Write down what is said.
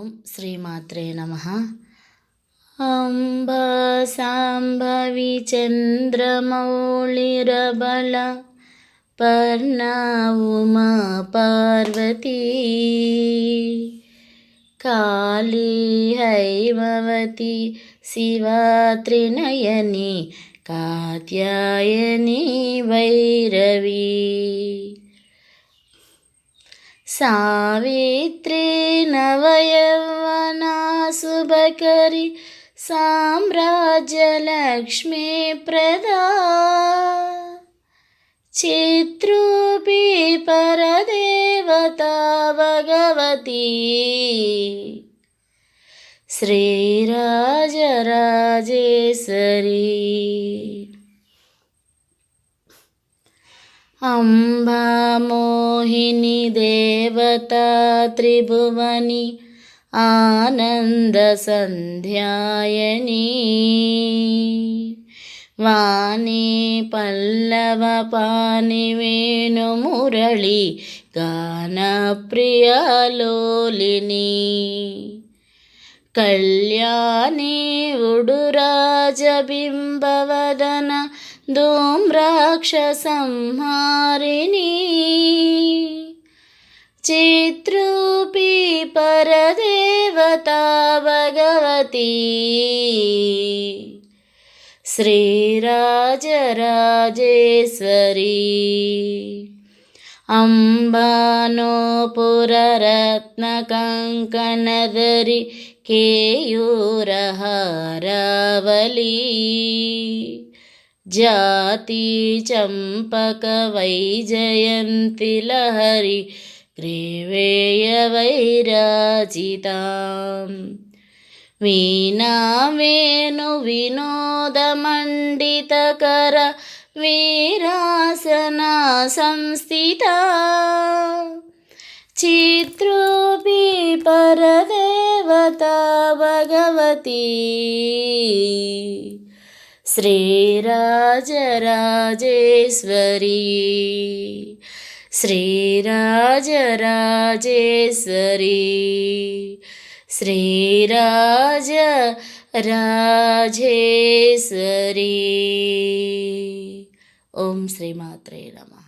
ఓం శ్రీమాత్రే నమ. అంబ సాంభవి చంద్రమౌళిరబల పర్ణా ఉమా పార్వతీ. కాళీ హైమవతి శివా త్రినయని కాత్యాయని వైరవీ. సావిత్రి నవయవనా శుభకరి సామ్రాజ్యలక్ష్మీ ప్రదా. చిత్రూపీ పరదేవత భగవతి. శ్రీరాజరాజేశ్వరి. अम्बामोहिनी देवता त्रिभुवनि आनन्दसन्ध्यायनी वाणी पल्लवपानि वेणुमुरळि गानप्रियलोलिनी कल्याणी उडुराजबिम्बवदन धूम्राक्षसंहारिणी चित्रूपी परदेवता भगवती श्रीराजराजेश्वरी अम्बानोपुररत्नकङ्कणदरि केयूरहारावली జాతి చంపక వైజయంతిలహరి గ్రీవేయ వైరాజితా. వీణావేణు వినోదమండితకర వీరాసనా సంస్థిత. చిత్రూపీ పరదేవత భగవతీ. श्रीराजराजेश्वरी श्रीराजराजेश्वरी श्रीराजराजेश्वरी ॐ श्रीमात्रे नमः